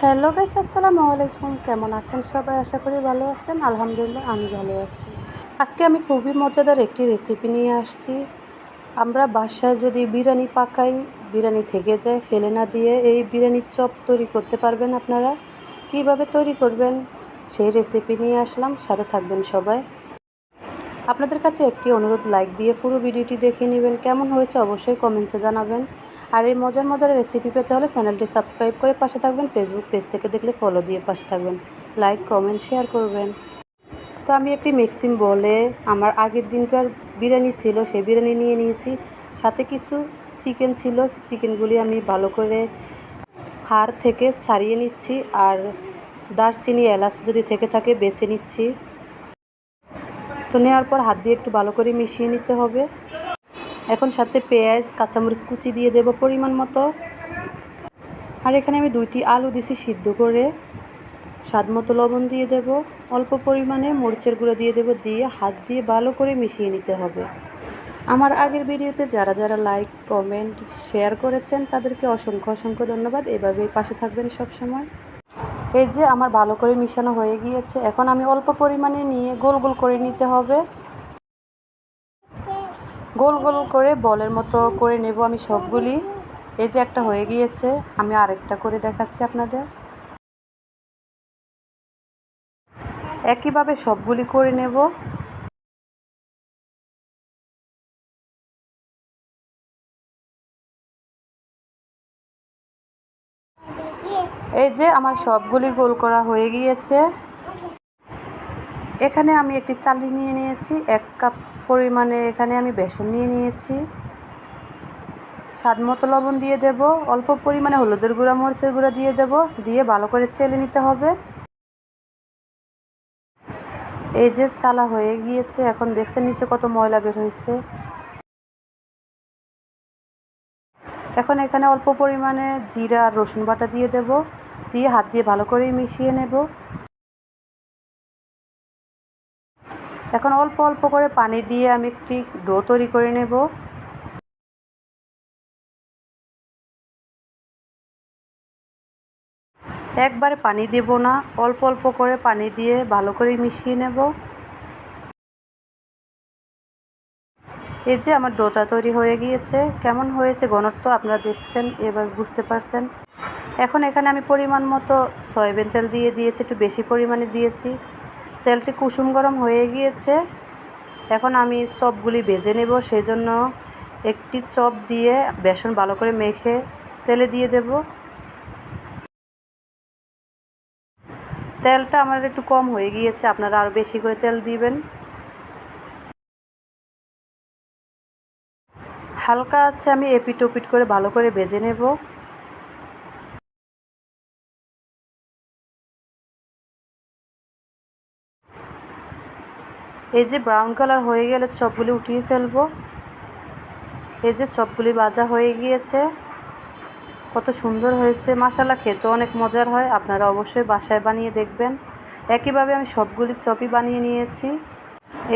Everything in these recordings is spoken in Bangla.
হ্যালো গাইস, আসসালামু আলাইকুম। কেমন আছেন সবাই? আশা করি ভালো আছেন। আলহামদুলিল্লাহ, আমি ভালো আছি। আজকে আমি খুবই মজাদার একটি রেসিপি নিয়ে আসছি। আমরা বাসায় যদি বিরিয়ানি পাকাই, বিরিয়ানি থেকে যায়, ফেলে না দিয়ে এই বিরিয়ানির চপ তৈরি করতে পারবেন আপনারা। কীভাবে তৈরি করবেন? সেই রেসিপি নিয়ে আসলাম। সাথে থাকবেন সবাই। আপনাদের কাছে একটি অনুরোধ লাইক দিয়ে পুরো ভিডিওটি দেখে নেবেন। কেমন হয়েছে অবশ্যই কমেন্টসে জানাবেন। আর এই মজার মজার রেসিপি পেতে হলে চ্যানেলটি সাবস্ক্রাইব করে পাশে থাকবেন। ফেসবুক পেজ থেকে দেখলে ফলো দিয়ে পাশে থাকবেন। লাইক কমেন্ট শেয়ার করবেন। তো আমি একটি মিক্সিং বলে আমার আগের দিনকার বিরিয়ানি ছিল, সেই বিরিয়ানি নিয়ে নিয়েছি। সাথে কিছু চিকেন ছিল চিকেনগুলি আমি ভালো করে হাড় থেকে ছাড়িয়ে নিচ্ছি। আর দারচিনি, এলাচ যদি থেকে থাকে বেছে নিচ্ছি। তো নেওয়ার পর হাত দিয়ে একটু ভালো করে মিশিয়ে নিতে হবে। এখন সাথে পেঁয়াজ, কাঁচামরিচ কুচি দিয়ে দেব পরিমাণ মতো। আর এখানে আমি দুইটি আলু দিছি সিদ্ধ করে। স্বাদ মতো লবণ দিয়ে দেব। অল্প পরিমাণে মরিচের গুঁড়ো দিয়ে দেব, দিয়ে হাত দিয়ে ভালো করে মিশিয়ে নিতে হবে। আমার আগের ভিডিওতে যারা যারা লাইক, কমেন্ট, শেয়ার করেছেন, তাদেরকে অসংখ্য অসংখ্য ধন্যবাদ। এভাবেই পাশে থাকবেন সব সময়। এই যে আমার ভালো করে মিশানো হয়ে গিয়েছে, এখন আমি অল্প পরিমাণে নিয়ে গোল গোল করে নিতে হবে। গোল গোল করে বলের মতো করে নেব আমি সবগুলি। এই যে একটা হয়ে গিয়েছে, আমি আরেকটা করে দেখাচ্ছি আপনাদের। একইভাবে সবগুলি করে নেব। এই যে আমার সবগুলি গোল করা হয়ে গিয়েছে। এখানে আমি একটি চালি নিয়ে নিয়েছি, এক কাপ পরিমাণে এখানে আমি বেসন নিয়ে নিয়েছি। স্বাদ মতো লবণ দিয়ে দেব, অল্প পরিমাণে হলুদের গুঁড়া, মরিচের গুঁড়া দিয়ে দেব, দিয়ে ভালো করে চেলে নিতে হবে। এই যে চালা হয়ে গিয়েছে, এখন দেখছেন নিচে কত ময়লা বের হয়েছে। এখন এখানে অল্প পরিমাণে জিরা আর রসুন বাটা দিয়ে দেব। দিয়ে হাত দিয়ে ভালো করে মিশিয়ে নেব। এখন অল্প অল্প করে পানি দিয়ে আমি একটি ডো তৈরি করে নেব। একবারে পানি দেব না, অল্প অল্প করে পানি দিয়ে ভালো করে মিশিয়ে নেব। এই যে আমার ডোটা তৈরি হয়ে গিয়েছে। কেমন হয়েছে ঘনত্ব আপনারা দেখছেন, এবার বুঝতে পারছেন। এখন এখানে আমি পরিমাণ মতো সয়াবিন তেল দিয়ে দিয়েছি, একটু বেশি পরিমাণে দিয়েছি। তেলটি কুসুম গরম হয়ে গিয়েছে। এখন আমি চপগুলি ভেজে নেব সেই জন্য একটি চপ দিয়ে বেসন ভালো করে মেখে তেলে দিয়ে দেব। তেলটা আমার একটু কম হয়ে গিয়েছে, আপনারা আরও বেশি করে তেল দিবেন। হালকা আছে, আমি এপিট ওপিট করে ভালো করে ভেজে নেব। এই যে ব্রাউন কালার হয়ে গেলে চপগুলি উঠিয়ে ফেলব। এই যে চপগুলি বাজা হয়ে গিয়েছে। কত সুন্দর হয়েছে মাসালা খেতে অনেক মজার হয়। আপনারা অবশ্যই বাসায় বানিয়ে দেখবেন। একইভাবে আমি সবগুলি চপই বানিয়ে নিয়েছি।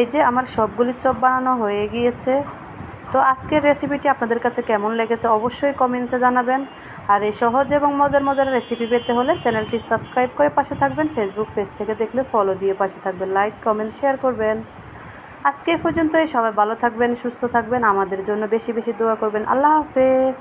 এই যে আমার সবগুলি চপ বানানো হয়ে গিয়েছে। তো আজকের রেসিপিটি আপনাদের কাছে কেমন লেগেছে অবশ্যই কমেন্টসে জানাবেন। আর এই সহজ এবং মজার মজার রেসিপি পেতে হলে চ্যানেলটি সাবস্ক্রাইব করে পাশে থাকবেন ফেসবুক পেজ থেকে দেখলে ফলো দিয়ে পাশে থাকবেন লাইক কমেন্ট শেয়ার করবেন। আজকে পর্যন্তই, সবাই ভালো থাকবেন, সুস্থ থাকবেন, আমাদের জন্য বেশি বেশি দোয়া করবেন। আল্লাহ হাফেজ।